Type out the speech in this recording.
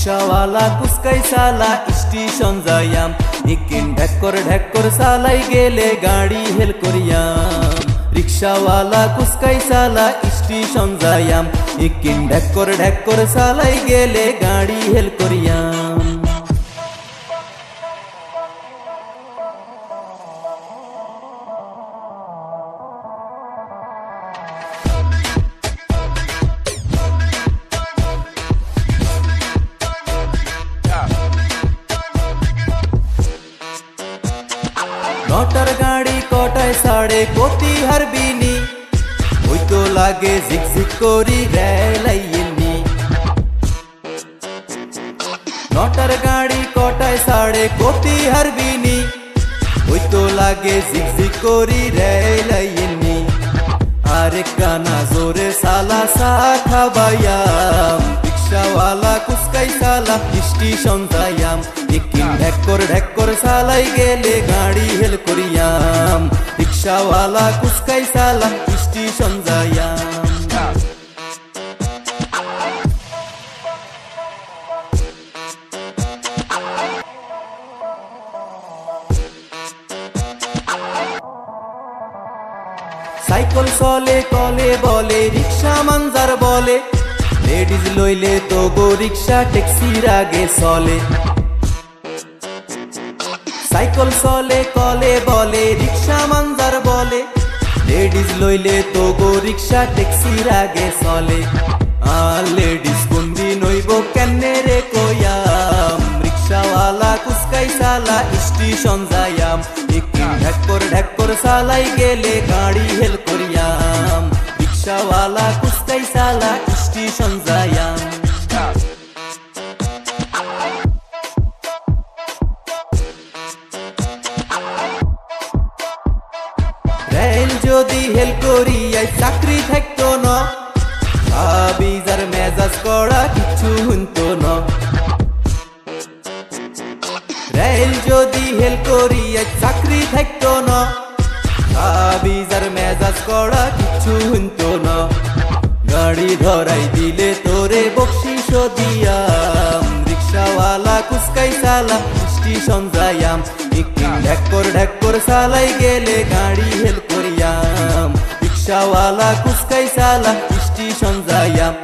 রিক্সাওয়ালা কুসকাই সালা station যাইয়াম। Ekin ঢেকর ঢেকর সালাই গেলে গাড়ি হেল করিয়াম। রিক্সাওয়ালা কুসকাই সালা স্টেশন যাইয়াম। ইকিন ঢেকর ঢেকর সালাই গেলে গাড়ি হেল করিয়াম। নটার গাড়ি কটায় সাড়ে কতি হারবিনি। ওই তো লাগে ঝিকঝিক করি রেলাইনি নটার গাড়ি কটায় সাড়ে কতি হারবিনি। ওই তো লাগে ঝিকঝিক করি রেলাইনি আরে কানা জোরে সালা সা খাবায়াম রিক্সাওয়ালা কুসকাই সালা স্টেশন যাইয়াম একিন ঢেকর ঢেকর সালাই গেলে গাড়ি হেল করিয়াম। রিক্সাওয়ালা কুসকাই সালা স্টেশন যাইয়াম সাইকেল চলে কলে বলে, রিক্সা মানজার বলে। লেডিজ লইলে তো গো রিক্সা ট্যাক্সির আগে চলে। সাইকেল চলে, কলে বলে, রিক্সা মানজার বলে। লেডিজ লইলে তো গো রিক্সা ট্যাক্সির আগে চলে। আর লেডিস বন্দি নইব কেনে রে কয়াম রিক্সাওয়ালা কুসকাই সালা স্টেশন যায়াম একটি ঢেকর ঢেকর সালাই গেলে গাড়ি হেল করিয়াম। রিক্সাওয়ালা কুসকাই সালা স্টেশন যায়াম রেল যদি হেল করিয়াই চাকরি থাকতো না আবিজার মেজাজ করা কিছু হুনতো না। রেল যদি হেল করিয়াই চাকরি থাকতো না আবিজার মেজাজ করা কিছু হুনতো না। গাড়ি ধরাই দিলে তোরে বকশিস দিয়াম। রিক্সাওয়ালা কুসকাই সালা স্টেশন যায়াম একটি ঢেকর ঢেকর সালাই গেলে গাড়ি হেল করিয়াম। রিক্সাওয়ালা কুসকাই সালা স্টেশন যায়াম